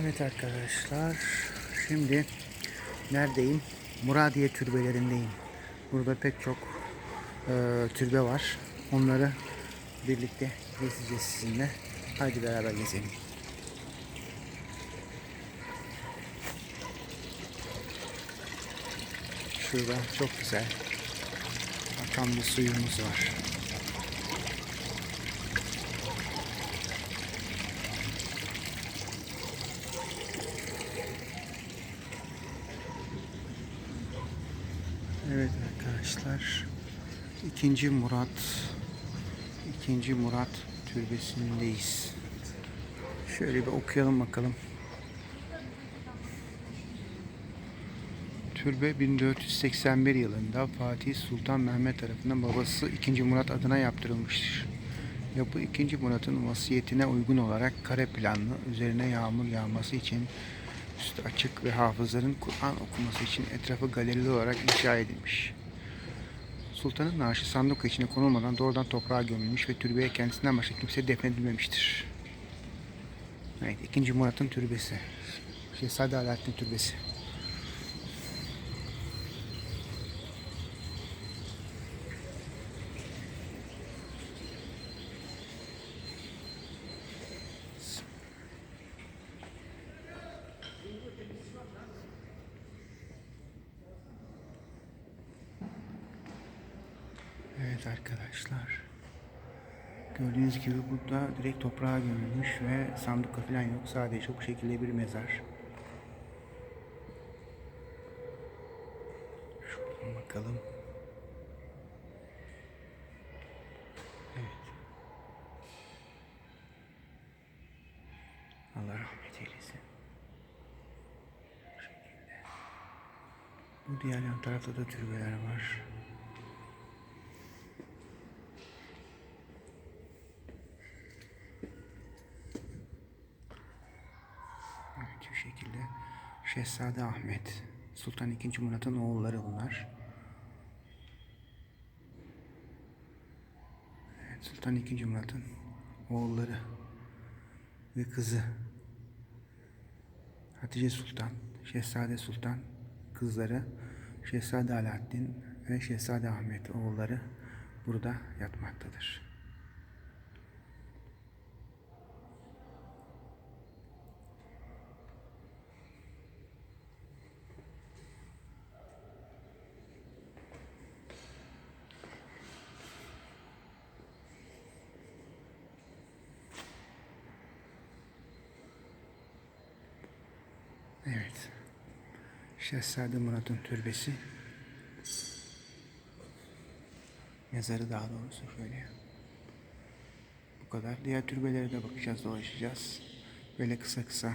Evet arkadaşlar, şimdi neredeyim? Muradiye türbelerindeyim. Burada pek çok e, türbe var. Onları birlikte gezeceğiz sizinle. Haydi beraber gezelim. Şurada çok güzel akan bir suyumuz var. Evet arkadaşlar. ikinci Murat ikinci Murat türbesindeyiz. Şöyle bir okuyalım bakalım. Türbe 1481 yılında Fatih Sultan Mehmet tarafından babası 2. Murat adına yaptırılmıştır. Yapı 2. Murat'ın vasiyetine uygun olarak kare planlı, üzerine yağmur yağması için üstü açık ve hafızların Kur'an okuması için etrafı galerili olarak inşa edilmiş. Sultanın naaşı sandık içine konulmadan doğrudan toprağa gömülmüş ve türbeye kendisinden başka kimse defnedilmemiştir. Evet, 2. Murat'ın türbesi. Şehzade Alaaddin Türbesi. Evet arkadaşlar. Gördüğünüz gibi burada direkt toprağa gömülmüş ve sanduka falan yok. Sadece bu şekilde bir mezar. Şuradan bakalım. Evet. Allah rahmet eylesin. Bu diğer yan tarafta da türbeler var. Evet şu şekilde Şehzade Ahmet Sultan II. Murat'ın oğulları bunlar. Sultan II. Murat'ın oğulları ve kızı Hatice Sultan, Şehzade Sultan kızları Şehzade Alaaddin ve Şehzade Ahmet oğulları burada yatmaktadır. Evet. Şehzade Murat'ın türbesi. Mezarı daha doğrusu şöyle. Bu kadar. Diğer türbelere de bakacağız, dolaşacağız. Böyle kısa kısa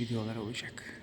videolar olacak.